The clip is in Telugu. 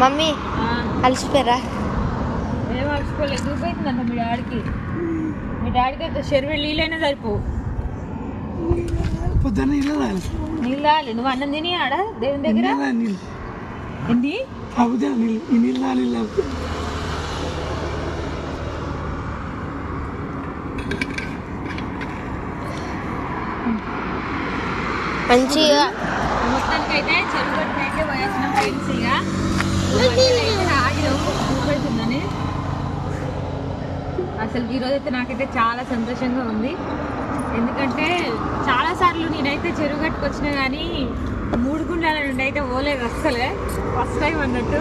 మమ్మీ అలసిపోయారా. ఏం అలసిపోలేదు దూపైతుందంట మీ డాడీకి. మీ డాడీకి అయితే చెరువు నీళ్ళైనా సరిపోవు. పొద్దున్న నీళ్ళు నువ్వు అన్నం తిని ఆడ దేవుని దగ్గర? నీళ్ళు. నీళ్ళు. ఈ నీళ్ళు తాగితే. మంచిగా మొత్తానికి అయితే చెరువు అయితే ఫ్రెండ్స్ ఇక. మధ్యలో అసలు ఈరోజు అయితే నాకైతే చాలా సంతోషంగా ఉంది. ఎందుకంటే చాలా సార్లు నేనైతే చెరువు గట్టుకు కానీ మూడు గుండాల నుండి అయితే పోలేదు అస్సలే. ఫస్ట్ టైం అన్నట్టు.